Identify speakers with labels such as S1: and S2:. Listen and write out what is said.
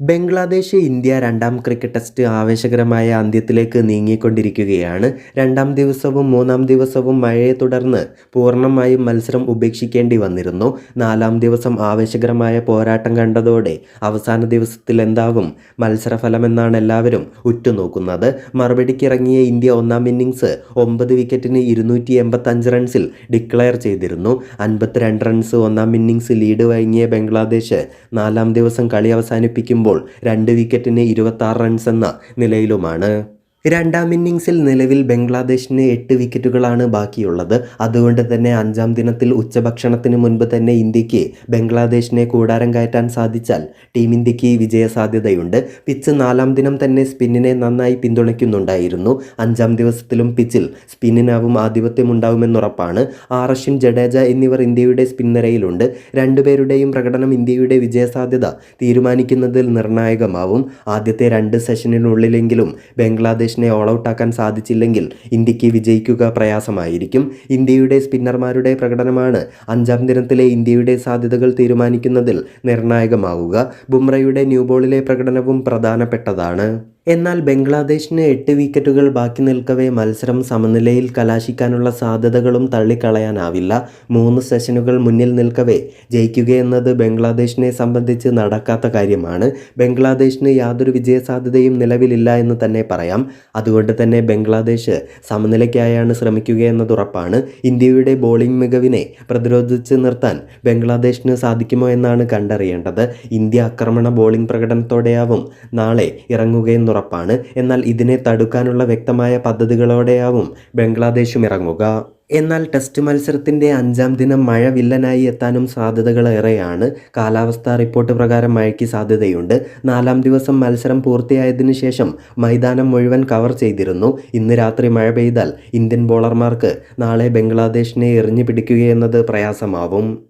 S1: Bangladesh India രണ്ടാം cricket test ആവേശകരമായ അന്ത്യത്തിലേക്ക് നീങ്ങിക്കൊണ്ടിരിക്കുകയാണ്. രണ്ടാം ദിവസവും മൂന്നാം ദിവസവും മഴയെ തുടർന്ന് പൂർണമായും മത്സരം ഉപേക്ഷിക്കേണ്ടി വന്നിരുന്നു. നാലാം ദിവസം ആവേശകരമായ പോരാട്ടം കണ്ടതോടെ അവസാന ദിവസത്തിൽ എന്താകും? മത്സരഫലമെന്നാണ് എല്ലാവരും ഉറ്റുനോക്കുന്നത്. മറുപടിക്കിറങ്ങിയ ഇന്ത്യ ഒന്നാം ഇന്നിങ്സ് ഒമ്പത് വിക്കറ്റിന് ഇരുന്നൂറ്റി എൺപത്തഞ്ച് റൺസിൽ ഡിക്ലെയർ ചെയ്തിരുന്നു. അൻപത്തിരണ്ട് റൺസ് ഒന്നാം ഇന്നിങ്സ് ലീഡ് വഴങ്ങിയ ബംഗ്ലാദേശ് നാലാം ദിവസം കളി അവസാനിപ്പിക്കുമ്പോൾ രണ്ട് വിക്കറ്റിന് ഇരുപത്തി റൺസ് എന്ന നിലയിലുമാണ്. രണ്ടാം ഇന്നിങ്സിൽ നിലവിൽ ബംഗ്ലാദേശിന് എട്ട് വിക്കറ്റുകളാണ് ബാക്കിയുള്ളത്. അതുകൊണ്ട് തന്നെ അഞ്ചാം ദിനത്തിൽ ഉച്ചഭക്ഷണത്തിന് മുൻപ് തന്നെ ഇന്ത്യയ്ക്ക് ബംഗ്ലാദേശിനെ കൂടാരം കയറ്റാൻ സാധിച്ചാൽ ടീം ഇന്ത്യയ്ക്ക് വിജയ സാധ്യതയുണ്ട് പിച്ച് നാലാം ദിനം തന്നെ സ്പിന്നിനെ നന്നായി പിന്തുണയ്ക്കുന്നുണ്ടായിരുന്നു. അഞ്ചാം ദിവസത്തിലും പിച്ചിൽ സ്പിന്നിനാവും ആധിപത്യമുണ്ടാവുമെന്നുറപ്പാണ്. ആർ അശ്വിൻ ജഡേജ എന്നിവർ ഇന്ത്യയുടെ സ്പിൻ രണ്ടുപേരുടെയും പ്രകടനം ഇന്ത്യയുടെ വിജയസാധ്യത തീരുമാനിക്കുന്നതിൽ നിർണായകമാവും. ആദ്യത്തെ രണ്ട് സെഷനിനുള്ളിലെങ്കിലും ബംഗ്ലാദേശിനെ ഓൾ ഔട്ട് ആക്കാൻ സാധിച്ചില്ലെങ്കിൽ ഇന്ത്യയ്ക്ക് വിജയിക്കുക പ്രയാസമായിരിക്കും. ഇന്ത്യയുടെ സ്പിന്നർമാരുടെ പ്രകടനമാണ് അഞ്ചാം ദിനത്തിലെ ഇന്ത്യയുടെ സാധ്യതകൾ തീരുമാനിക്കുന്നതിൽ നിർണായകമാവുക. ബുംറയുടെ ന്യൂബോളിലെ പ്രകടനവും പ്രധാനപ്പെട്ടതാണ്. എന്നാൽ ബംഗ്ലാദേശിന് എട്ട് വിക്കറ്റുകൾ ബാക്കി നിൽക്കവേ മത്സരം സമനിലയിൽ കലാശിക്കാനുള്ള സാധ്യതകളും തള്ളിക്കളയാനാവില്ല. മൂന്ന് സെഷനുകൾ മുന്നിൽ നിൽക്കവേ ജയിക്കുകയെന്നത് ബംഗ്ലാദേശിനെ സംബന്ധിച്ച് നടക്കാത്ത കാര്യമാണ്. ബംഗ്ലാദേശിന് യാതൊരു വിജയസാധ്യതയും നിലവിലില്ല എന്ന് തന്നെ പറയാം. അതുകൊണ്ട് തന്നെ ബംഗ്ലാദേശ് സമനിലയ്ക്കായാണ് ശ്രമിക്കുകയെന്നത് ഉറപ്പാണ്. ഇന്ത്യയുടെ ബോളിംഗ് മികവിനെ പ്രതിരോധിച്ച് നിർത്താൻ ബംഗ്ലാദേശിന് സാധിക്കുമോ എന്നാണ് കണ്ടറിയേണ്ടത്. ഇന്ത്യ ആക്രമണ ബോളിംഗ് പ്രകടനത്തോടെയാവും നാളെ ഇറങ്ങുകയെന്ന് ഉറപ്പാണ് എന്നാൽ ഇതിനെ തടുക്കാനുള്ള വ്യക്തമായ പദ്ധതികളോടെയാവും ബംഗ്ലാദേശും ഇറങ്ങുക. എന്നാൽ ടെസ്റ്റ് മത്സരത്തിന്റെ അഞ്ചാം ദിനം മഴ വില്ലനായി എത്താനും സാധ്യതകൾ ഏറെയാണ്. കാലാവസ്ഥാ റിപ്പോർട്ട് പ്രകാരം മഴയ്ക്ക് സാധ്യതയുണ്ട്. നാലാം ദിവസം മത്സരം പൂർത്തിയായതിനു ശേഷം മൈതാനം മുഴുവൻ കവർ ചെയ്തിരുന്നു. ഇന്ന് രാത്രി മഴ പെയ്താൽ ഇന്ത്യൻ ബോളർമാർക്ക് നാളെ ബംഗ്ലാദേശിനെ എറിഞ്ഞു പിടിക്കുകയെന്നത് പ്രയാസമാവും.